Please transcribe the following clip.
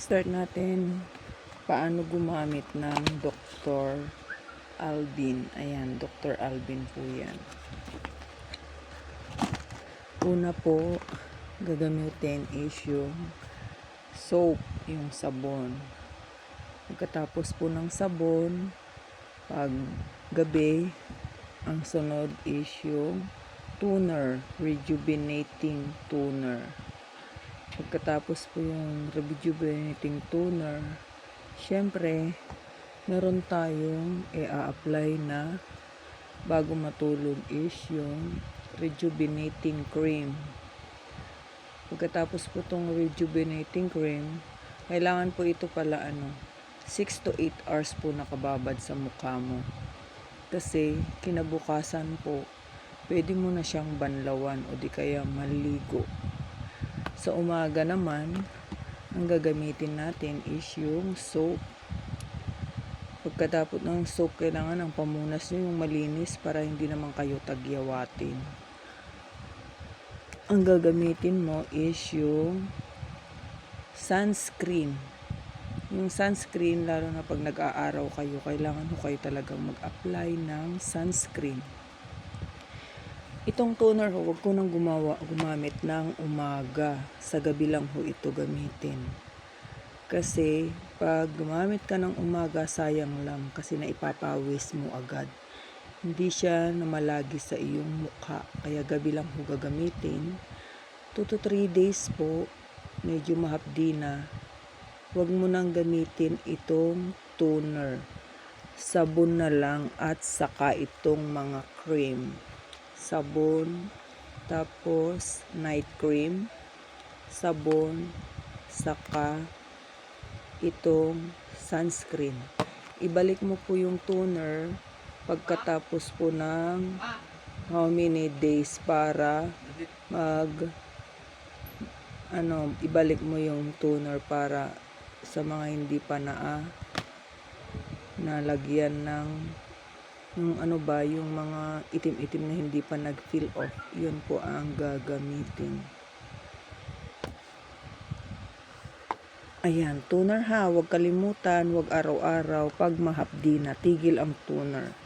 start natin paano gumamit ng Dr. Alvin. Ayan, Dr. Alvin po yan. Una po, gagamitin is yung soap, yung sabon. Pagkatapos po ng sabon, pag gabi, ang sunod is yung toner, rejuvenating toner. Pagkatapos po yung rejuvenating toner, syempre, meron tayong i-apply na bago matulog is yung rejuvenating cream. Pagkatapos po itong rejuvenating cream, kailangan po ito pala ano, 6 to 8 hours po nakababad sa mukha mo. Kasi kinabukasan po, pwede mo na siyang banlawan o di kaya maligo. Sa umaga naman, ang gagamitin natin is yung soap. Pagkatapos ng soap, kailangan ang pamunas nyo yung malinis para hindi naman kayo tagyawatin. Ang gagamitin mo is yung sunscreen. Yung sunscreen, lalo na pag nag-aaraw kayo, kailangan ho kayo talagang mag-apply ng sunscreen. Itong toner ho, huwag ko nang gumawa, gumamit ng umaga. Sa gabi lang ho ito gamitin. Kasi pag gumamit ka ng umaga, sayang lang kasi naipapawis mo agad. Hindi siya namalagi sa iyong mukha. Kaya gabi lang ho gagamitin. 2 to 3 days po, medyo mahapdi na. Huwag mo nang gamitin itong toner. Sabon na lang at saka itong mga cream sabon, tapos night cream, sabon, saka itong sunscreen. Ibalik mo po yung toner pagkatapos po ng how many days para mag ano, ibalik mo yung toner para sa mga hindi pa na nalagyan ng yung ano ba, yung mga itim-itim na hindi pa nag-fill off, yun po ang gagamitin. Ayan, toner ha, huwag kalimutan, huwag araw-araw, pag mahapdi na, tigil ang toner.